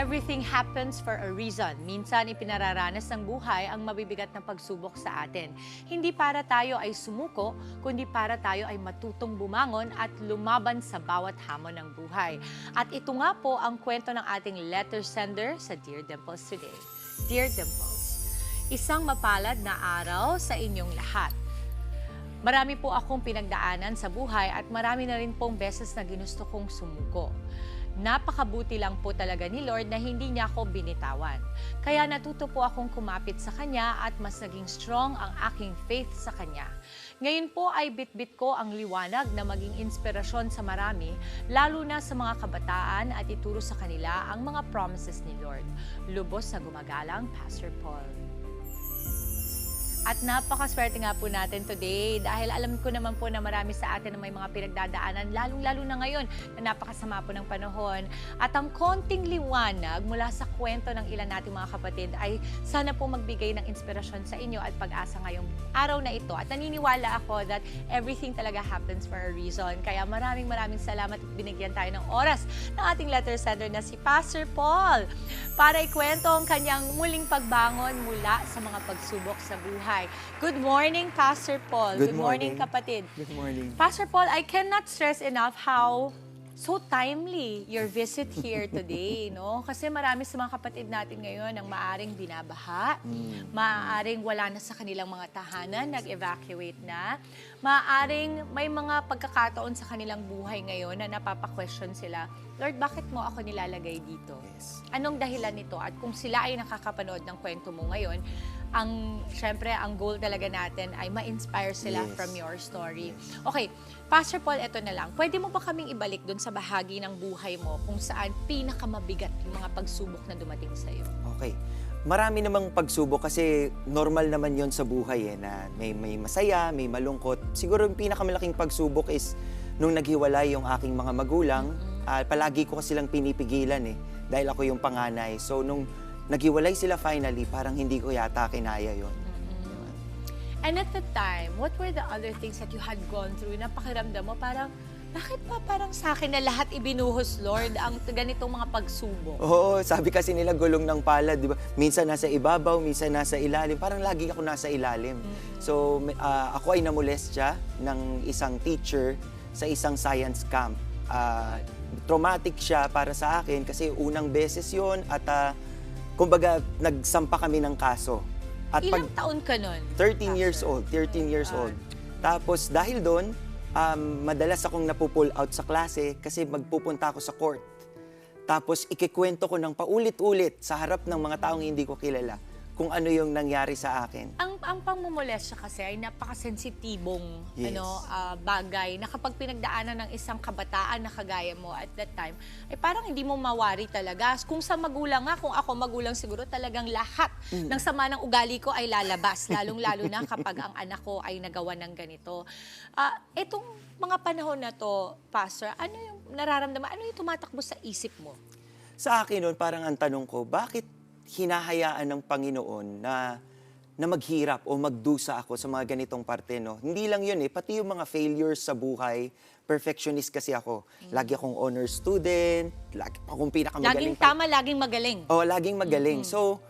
everything happens for a reason. Minsan ipinararanas ng buhay ang mabibigat na pagsubok sa atin. Hindi para tayo ay sumuko, kundi para tayo ay matutong bumangon at lumaban sa bawat hamon ng buhay. At ito nga po ang kwento ng ating letter sender sa Dear Dimples today. Dear Dimples, isang mapalad na araw sa inyong lahat. Marami po akong pinagdaanan sa buhay at marami na rin pong beses na ginusto kong sumuko. Napakabuti lang po talaga ni Lord na hindi niya ako binitawan. Kaya natuto po akong kumapit sa Kanya at mas naging strong ang aking faith sa Kanya. Ngayon po ay bitbit ko ang liwanag na maging inspirasyon sa marami, lalo na sa mga kabataan at ituro sa kanila ang mga promises ni Lord. Lubos na gumagalang, Pastor Paul. At napakaswerte nga po natin today dahil alam ko naman po na marami sa atin na may mga pinagdadaanan, lalong-lalo na ngayon na napakasama po ng panahon. At ang konting liwanag mula sa kwento ng ilan nating mga kapatid ay sana po magbigay ng inspirasyon sa inyo at pag-asa ngayong araw na ito. At naniniwala ako that everything talaga happens for a reason. Kaya maraming maraming salamat at binigyan tayo ng oras ng ating letter sender na si Pastor Paul para ikwento ang kanyang muling pagbangon mula sa mga pagsubok sa buhay. Good morning, Pastor Paul. Good morning, morning. kapatid. Good morning. Pastor Paul, I cannot stress enough how so timely your visit here today, no? Kasi marami sa mga kapatid natin ngayon ang maaring binabaha, maaring wala na sa kanilang mga tahanan, nag-evacuate na, maaring may mga pagkakataon sa kanilang buhay ngayon na napapa-question sila, Lord, bakit mo ako nilalagay dito? Yes. Anong dahilan nito? At kung sila ay nakakapanood ng kwento mo ngayon, ang syempre ang goal talaga natin ay ma-inspire sila Yes. from your story. Okay, Pastor Paul, eto na lang. Pwede mo ba kaming ibalik doon sa bahagi ng buhay mo kung saan pinakamabigat yung mga pagsubok na dumating sa iyo? Okay. Marami namang pagsubok kasi normal naman yon sa buhay eh, na may, may masaya, may malungkot. Siguro yung pinakamalaking pagsubok is nung naghiwalay yung aking mga magulang, ah, palagi ko silang pinipigilan eh, dahil ako yung panganay. So nung naghiwalay sila finally, parang hindi ko yata kinaya yon. And at the time, what were the other things that you had gone through na pakiramdam mo parang, bakit pa parang sa akin na lahat ibinuhos, Lord, ang ganitong mga pagsubok? Oo, sabi kasi nila gulong ng palad, di ba? Minsan nasa ibabaw, minsan nasa ilalim. Parang lagi ako nasa ilalim. So, may- ah, ako ay namolestya ng isang teacher sa isang science camp. Ah, traumatic siya para sa akin kasi unang beses yon at ah, kumbaga nagsampa kami ng kaso. At Ilang taon ka nun? 13 years old, 13 years old. Tapos dahil doon, um, madalas akong napupull out sa klase kasi magpupunta ako sa court. Tapos ikikwento ko ng paulit-ulit sa harap ng mga taong hindi ko kilala kung ano yung nangyari sa akin. Ang ang pangmumolestya kasi ay napakasensitibong Yes. ano ah, bagay na kapag pinagdaanan ng isang kabataan na kagaya mo at that time ay parang hindi mo mawari talaga. Kung sa magulang nga, kung ako magulang siguro talagang lahat ng sama ng ugali ko ay lalabas, lalong-lalo na kapag ang anak ko ay nagawa ng ganito. Ah, itong mga panahon na to, Pastor, ano yung nararamdaman? Ano yung tumatakbo sa isip mo? Sa akin noon, parang ang tanong ko, bakit hinahayaan ng Panginoon na na maghirap o magdusa ako sa mga ganitong parte, no? Hindi lang yun eh, pati yung mga failures sa buhay, perfectionist kasi ako. Lagi akong honor student, lagi akong Laging pinakamagaling. pa- tama, laging magaling. Oh, laging magaling. So,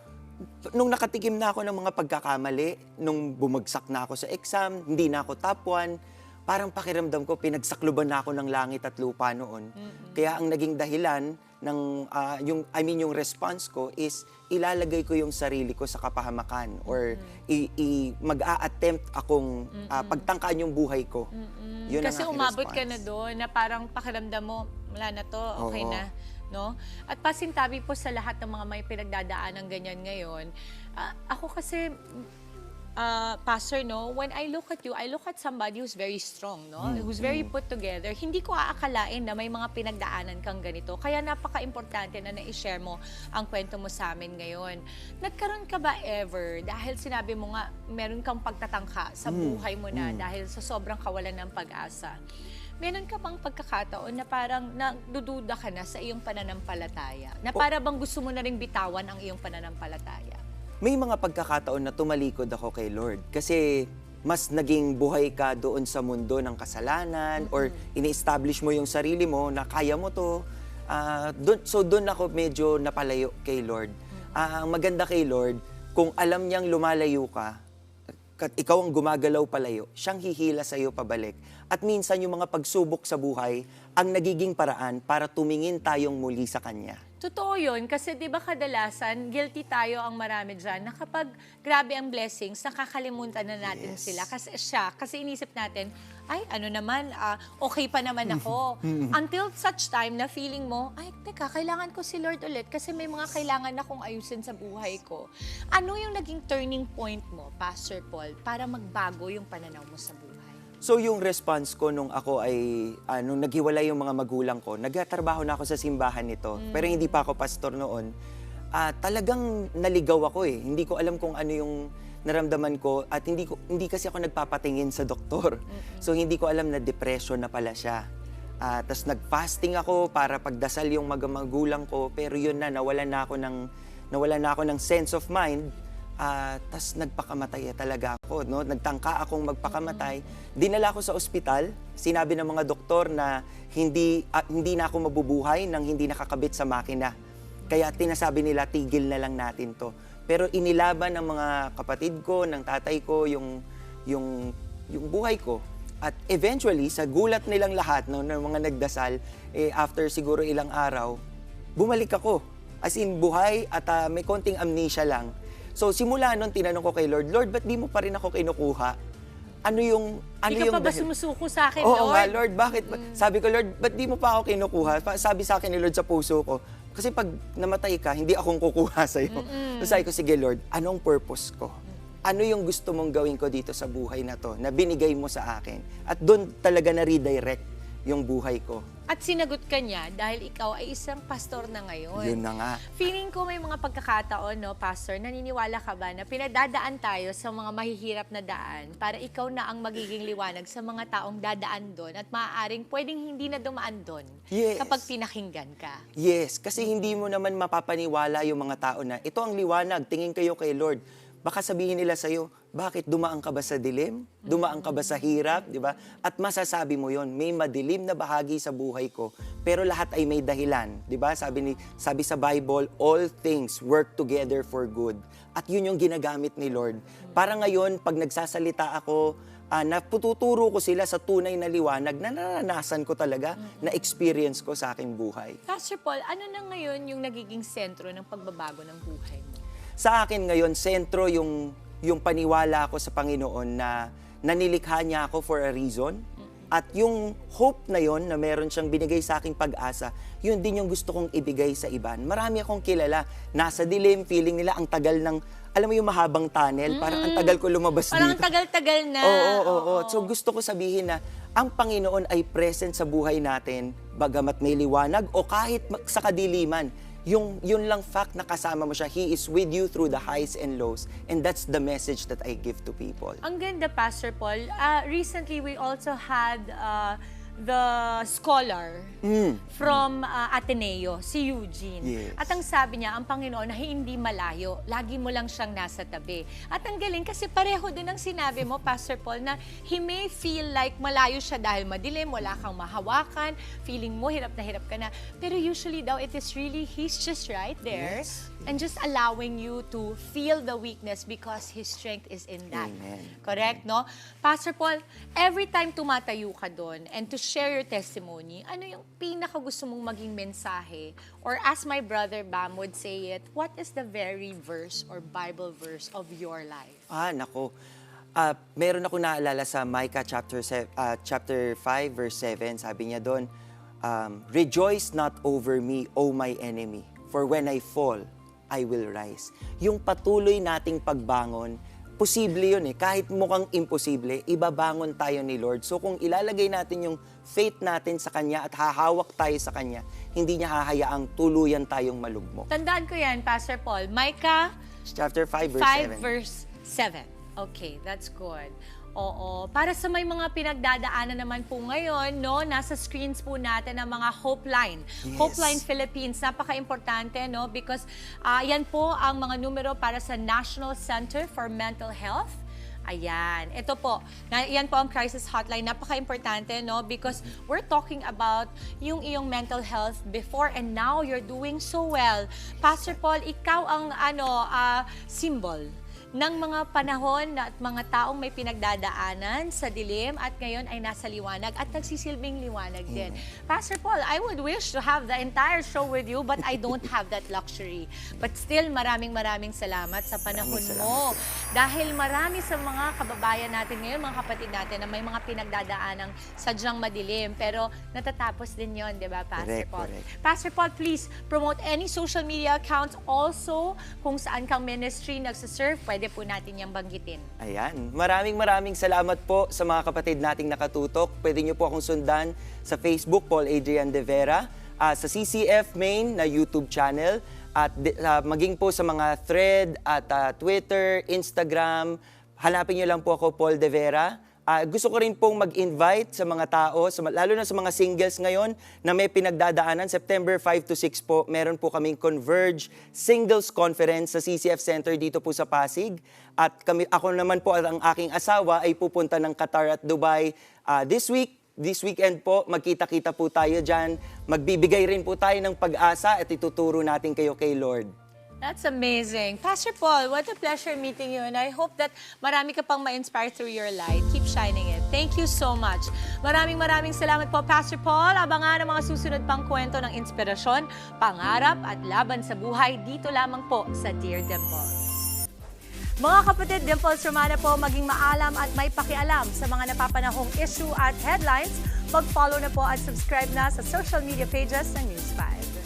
nung nakatikim na ako ng mga pagkakamali, nung bumagsak na ako sa exam, hindi na ako top 1, parang pakiramdam ko, pinagsakluban na ako ng langit at lupa noon. Kaya ang naging dahilan ng, ah, yung, I mean, yung response ko is, ilalagay ko yung sarili ko sa kapahamakan or i, i- mag-a-attempt akong ah, pagtangkaan yung buhay ko. Yun ang Kasi umabot ka na doon na parang pakiramdam mo, wala na to, okay Oo. na. No? At pasintabi po sa lahat ng mga may pinagdadaan ng ganyan ngayon, ah, ako kasi, ah, Pastor, no, when I look at you, I look at somebody who's very strong, no? Who's very put together. Hindi ko aakalain na may mga pinagdaanan kang ganito. Kaya napaka-importante na na-share mo ang kwento mo sa amin ngayon. Nagkaroon ka ba ever, dahil sinabi mo nga, meron kang pagtatangka sa buhay mo na dahil sa sobrang kawalan ng pag-asa. Meron ka bang pagkakataon na parang nagdududa ka na sa iyong pananampalataya? Na para bang gusto mo na rin bitawan ang iyong pananampalataya? May mga pagkakataon na tumalikod ako kay Lord kasi mas naging buhay ka doon sa mundo ng kasalanan or ini-establish mo yung sarili mo na kaya mo to. Ah, dun, so doon ako medyo napalayo kay Lord. Ah, ang maganda kay Lord, kung alam niyang lumalayo ka, at ikaw ang gumagalaw palayo, siyang hihila sa iyo pabalik. At minsan yung mga pagsubok sa buhay ang nagiging paraan para tumingin tayong muli sa Kanya. Totoo yun, kasi di ba kadalasan, guilty tayo ang marami dyan, na kapag grabe ang blessings, nakakalimutan na natin Yes. sila. Kasi siya, kasi inisip natin, ay ano naman, ah, okay pa naman ako. Until such time na feeling mo, ay teka, kailangan ko si Lord ulit kasi may mga kailangan akong ayusin sa buhay ko. Ano yung naging turning point mo, Pastor Paul, para magbago yung pananaw mo sa buhay? So yung response ko nung ako ay, ah, nung naghiwalay yung mga magulang ko, nagtatrabaho na ako sa simbahan nito, pero hindi pa ako pastor noon, ah, talagang naligaw ako eh. Hindi ko alam kung ano yung naramdaman ko at hindi ko hindi kasi ako nagpapatingin sa doktor. So hindi ko alam na depression na pala siya. Ah, Tapos nag-fasting ako para pagdasal yung mga magulang ko, pero yun na, nawala na ako ng, nawala na ako ng sense of mind. Ah, tas nagpakamatay talaga ako, no? Nagtangka akong magpakamatay. Dinala ako sa ospital. Sinabi ng mga doktor na hindi ah, hindi na ako mabubuhay nang hindi nakakabit sa makina. Kaya tinasabi nila tigil na lang natin 'to. Pero inilaban ng mga kapatid ko, ng tatay ko yung yung yung buhay ko. At eventually, sa gulat nilang lahat no, ng mga nagdasal, eh, after siguro ilang araw, bumalik ako. As in, buhay at ah, may konting amnesia lang. So, simula nun, tinanong ko kay Lord, Lord, ba't di mo pa rin ako kinukuha? Ano yung, ano Hindi yung pa ba dahil- sumusuko sa akin, Oo Lord? Mm. nga, Lord, bakit? ba- Sabi ko, Lord, ba't di mo pa ako kinukuha? Sabi sa akin ni Lord sa puso ko, kasi pag namatay ka, hindi akong kukuha sa'yo. So sabi ko, sige Lord, anong purpose ko? Ano yung gusto mong gawin ko dito sa buhay na to, na binigay mo sa akin? At doon talaga na-redirect yung buhay ko. At sinagot ka niya dahil ikaw ay isang pastor na ngayon. Yun na nga. Feeling ko may mga pagkakataon, no, Pastor, naniniwala ka ba na pinadadaan tayo sa mga mahihirap na daan para ikaw na ang magiging liwanag sa mga taong dadaan doon at maaaring pwedeng hindi na dumaan doon Yes. kapag pinakinggan ka? Yes, kasi hindi mo naman mapapaniwala yung mga tao na ito ang liwanag, tingin kayo kay Lord. Baka sabihin nila sa'yo, bakit dumaan ka ba sa dilim? Dumaan ka ba sa hirap? Di ba? At masasabi mo yon may madilim na bahagi sa buhay ko, pero lahat ay may dahilan. Di ba? Sabi, ni, sabi sa Bible, all things work together for good. At yun yung ginagamit ni Lord. Para ngayon, pag nagsasalita ako, ah, napututuro ko sila sa tunay na liwanag na naranasan ko talaga, na experience ko sa aking buhay. Pastor Paul, ano na ngayon yung nagiging sentro ng pagbabago ng buhay mo? Sa akin ngayon, sentro yung, yung paniwala ko sa Panginoon na nanilikha niya ako for a reason. At yung hope na yon na meron siyang binigay sa aking pag-asa, yun din yung gusto kong ibigay sa iba. Marami akong kilala, nasa dilim, feeling nila ang tagal ng, alam mo yung mahabang tunnel, parang ang tagal ko lumabas Parang dito. tagal-tagal na. Oo, oo, oo. So gusto ko sabihin na ang Panginoon ay present sa buhay natin, bagamat may liwanag o kahit sa kadiliman. Yung yun lang fact na kasama mo siya, He is with you through the highs and lows. And that's the message that I give to people. Ang ganda, Pastor Paul. Ah, recently, we also had ah, the scholar from ah, Ateneo, si Eugene. Yes. At ang sabi niya, ang Panginoon na hindi malayo, lagi mo lang siyang nasa tabi. At ang galing kasi pareho din ang sinabi mo, Pastor Paul, na he may feel like malayo siya dahil madilim, wala kang mahawakan, feeling mo hirap na hirap ka na. Pero usually daw, it is really, he's just right there. Yes. And just allowing you to feel the weakness because His strength is in that. Amen. Correct, no? Pastor Paul, every time tumatayo ka doon and to share your testimony, ano yung pinaka gusto mong maging mensahe? Or as my brother Bam would say it, what is the very verse or Bible verse of your life? Ah, nako. Ah, meron ako naalala sa Micah chapter ah, chapter 5 verse 7, sabi niya doon, um, Rejoice not over me, O my enemy, for when I fall, I will rise. Yung patuloy nating pagbangon, posible yun eh. Kahit mukhang imposible, ibabangon tayo ni Lord. So kung ilalagay natin yung faith natin sa Kanya at hahawak tayo sa Kanya, hindi niya hahayaang tuluyan tayong malugmok. Tandaan ko yan, Pastor Paul. Micah Chapter 5 verse 5 7. verse 7. Okay, that's good. Oo. Para sa may mga pinagdadaanan naman po ngayon, no, nasa screens po natin ang mga Hope Line. Yes. Hope Line Philippines, napaka-importante, no, because ah, yan po ang mga numero para sa National Center for Mental Health. Ayan. Ito po, na, yan po ang crisis hotline. Napaka-importante, no? Because we're talking about yung iyong mental health before and now you're doing so well. Pastor Paul, ikaw ang ano, ah, symbol ng mga panahon na- at mga taong may pinagdadaanan sa dilim at ngayon ay nasa liwanag at nagsisilbing liwanag din. Pastor Paul, I would wish to have the entire show with you but I don't have that luxury. But still, maraming maraming salamat sa panahon Maraming mo. Dahil marami sa mga kababayan natin ngayon, mga kapatid natin na may mga pinagdadaanang sadyang madilim pero natatapos din yon, di ba, Pastor Correct, Paul? correct. Pastor Paul, please promote any social media accounts also kung saan kang ministry nagsaserve, pwede po natin yung banggitin. Ayan. Maraming maraming salamat po sa mga kapatid nating nakatutok. Pwede niyo po akong sundan sa Facebook, Paul Adrian De Vera, ah, sa CCF Main na YouTube channel, at ah, maging po sa mga thread at ah, Twitter, Instagram. Hanapin niyo lang po ako, Paul De Vera. Ah, gusto ko rin pong mag-invite sa mga tao, sa, lalo na sa mga singles ngayon na may pinagdadaanan. September 5 to 6 po, meron po kaming Converge Singles Conference sa CCF Center dito po sa Pasig. At kami, ako naman po at ang aking asawa ay pupunta ng Qatar at Dubai ah, this week. This weekend po, magkita-kita po tayo dyan. Magbibigay rin po tayo ng pag-asa at ituturo natin kayo kay Lord. That's amazing. Pastor Paul, what a pleasure meeting you and I hope that marami ka pang ma-inspire through your light. Keep shining it. Thank you so much. Maraming maraming salamat po, Pastor Paul. Abangan ang mga susunod pang kwento ng inspirasyon, pangarap at laban sa buhay dito lamang po sa Dear Dimples. Mga kapatid, Dimples Romana po maging maalam at may pakialam sa mga napapanahong issue at headlines. Mag-follow na po at subscribe na sa social media pages ng News 5.